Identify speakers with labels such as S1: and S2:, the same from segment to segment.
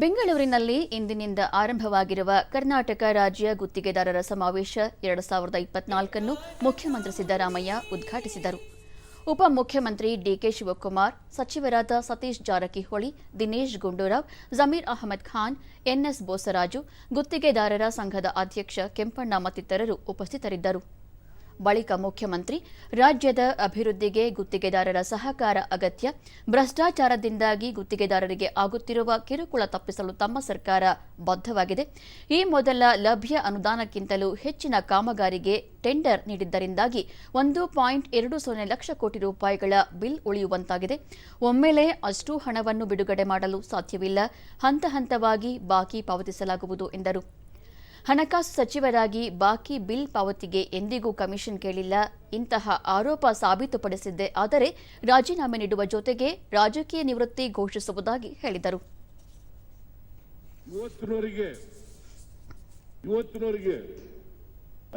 S1: ಬೆಂಗಳೂರಿನಲ್ಲಿ ಇಂದಿನಿಂದ ಆರಂಭವಾಗಿರುವ ಕರ್ನಾಟಕ ರಾಜ್ಯ ಗುತ್ತಿಗೆದಾರರ ಸಮಾವೇಶ ಎರಡು ಸಾವಿರದ ಇಪ್ಪತ್ನಾಲ್ಕನ್ನು ಮುಖ್ಯಮಂತ್ರಿ ಸಿದ್ದರಾಮಯ್ಯ ಉದ್ಘಾಟಿಸಿದರು. ಉಪಮುಖ್ಯಮಂತ್ರಿ ಡಿಕೆ ಶಿವಕುಮಾರ್, ಸಚಿವರಾದ ಸತೀಶ್ ಜಾರಕಿಹೊಳಿ, ದಿನೇಶ್ ಗುಂಡೂರಾವ್, ಜಮೀರ್ ಅಹಮದ್ ಖಾನ್ ಎನ್ಎಸ್ ಬೋಸರಾಜು, ಗುತ್ತಿಗೆದಾರರ ಸಂಘದ ಅಧ್ಯಕ್ಷ ಕೆಂಪಣ್ಣ ಮತ್ತಿತರರು ಉಪಸ್ಥಿತರಿದ್ದರು. ಬಳಿಕ ಮುಖ್ಯಮಂತ್ರಿ, ರಾಜ್ಯದ ಅಭಿವೃದ್ಧಿಗೆ ಗುತ್ತಿಗೆದಾರರ ಸಹಕಾರ ಅಗತ್ಯ, ಭ್ರಷ್ಟಾಚಾರದಿಂದಾಗಿ ಗುತ್ತಿಗೆದಾರರಿಗೆ ಆಗುತ್ತಿರುವ ಕಿರುಕುಳ ತಪ್ಪಿಸಲು ತಮ್ಮ ಸರ್ಕಾರ ಬದ್ಧವಾಗಿದೆ. ಈ ಮೊದಲ ಲಭ್ಯ ಅನುದಾನಕ್ಕಿಂತಲೂ ಹೆಚ್ಚಿನ ಕಾಮಗಾರಿಗೆ ಟೆಂಡರ್ ನೀಡಿದ್ದರಿಂದಾಗಿ ಒಂದು ಪಾಯಿಂಟ್ ಎರಡು ಸೊನ್ನೆ ಲಕ್ಷ ಕೋಟಿ ರೂಪಾಯಿಗಳ ಬಿಲ್ ಉಳಿಯುವಂತಾಗಿದೆ. ಒಮ್ಮೆಲೆ ಅಷ್ಟು ಹಣವನ್ನು ಬಿಡುಗಡೆ ಮಾಡಲು ಸಾಧ್ಯವಿಲ್ಲ. ಹಂತ ಹಂತವಾಗಿ ಬಾಕಿ ಪಾವತಿಸಲಾಗುವುದು ಎಂದರು. ಹಣಕಾಸು ಸಚಿವರಾಗಿ ಬಾಕಿ ಬಿಲ್ ಪಾವತಿಗೆ ಎಂದಿಗೂ ಕಮಿಷನ್ ಕೇಳಿಲ್ಲ. ಇಂತಹ ಆರೋಪ ಸಾಬೀತುಪಡಿಸಿದ್ದೆ. ಆದರೆ ರಾಜೀನಾಮೆ ನೀಡುವ ಜೊತೆಗೆ ರಾಜಕೀಯ ನಿವೃತ್ತಿ ಘೋಷಿಸುವುದಾಗಿ ಹೇಳಿದರು.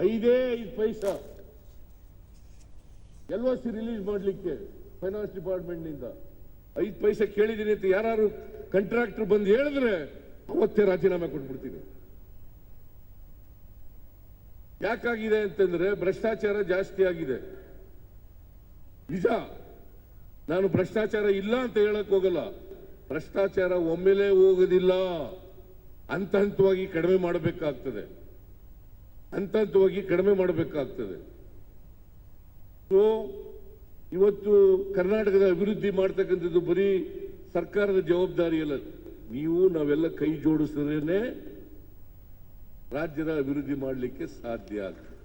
S2: ಐದೇ ಐದು paisa L O C release ಮಾಡಲಿಕ್ಕೆ ಫೈನಾನ್ಸ್ ಡಿಪಾರ್ಟ್ಮೆಂಟ್ನಿಂದ ಐದು ಪೈಸೆ ಕೇಳಿದ್ದೀನಿ ಅಂತ ಯಾರು ಕಾಂಟ್ರಾಕ್ಟರ್ ಬಂದು ಹೇಳಿದ್ರೆ ಅವತ್ತೇ ರಾಜೀನಾಮೆ ಕೊಟ್ಬಿಡ್ತೀನಿ. ಯಾಕಾಗಿದೆ ಅಂತಂದ್ರೆ ಭ್ರಷ್ಟಾಚಾರ ಜಾಸ್ತಿ ಆಗಿದೆ. ನಿಜ. ನಾನು ಭ್ರಷ್ಟಾಚಾರ ಇಲ್ಲ ಅಂತ ಹೇಳಕ್ ಹೋಗಲ್ಲ. ಭ್ರಷ್ಟಾಚಾರ ಒಮ್ಮೆಲೇ ಹೋಗೋದಿಲ್ಲ. ಹಂತ ಹಂತವಾಗಿ ಕಡಿಮೆ ಮಾಡಬೇಕಾಗ್ತದೆ. ಹಂತ ಹಂತವಾಗಿ ಕಡಿಮೆ ಮಾಡಬೇಕಾಗ್ತದೆ. ಸೊ, ಇವತ್ತು ಕರ್ನಾಟಕದ ಅಭಿವೃದ್ಧಿ ಮಾಡ್ತಕ್ಕಂಥದ್ದು ಬರೀ ಸರ್ಕಾರದ ಜವಾಬ್ದಾರಿ ಅಲ್ಲ ನೀವು ನಾವೆಲ್ಲ ಕೈ ಜೋಡಿಸಿದ್ರೇನೆ ರಾಜ್ಯದ ಅಭಿವೃದ್ಧಿ ಮಾಡಲಿಕ್ಕೆ ಸಾಧ್ಯ ಆಗ್ತದೆ.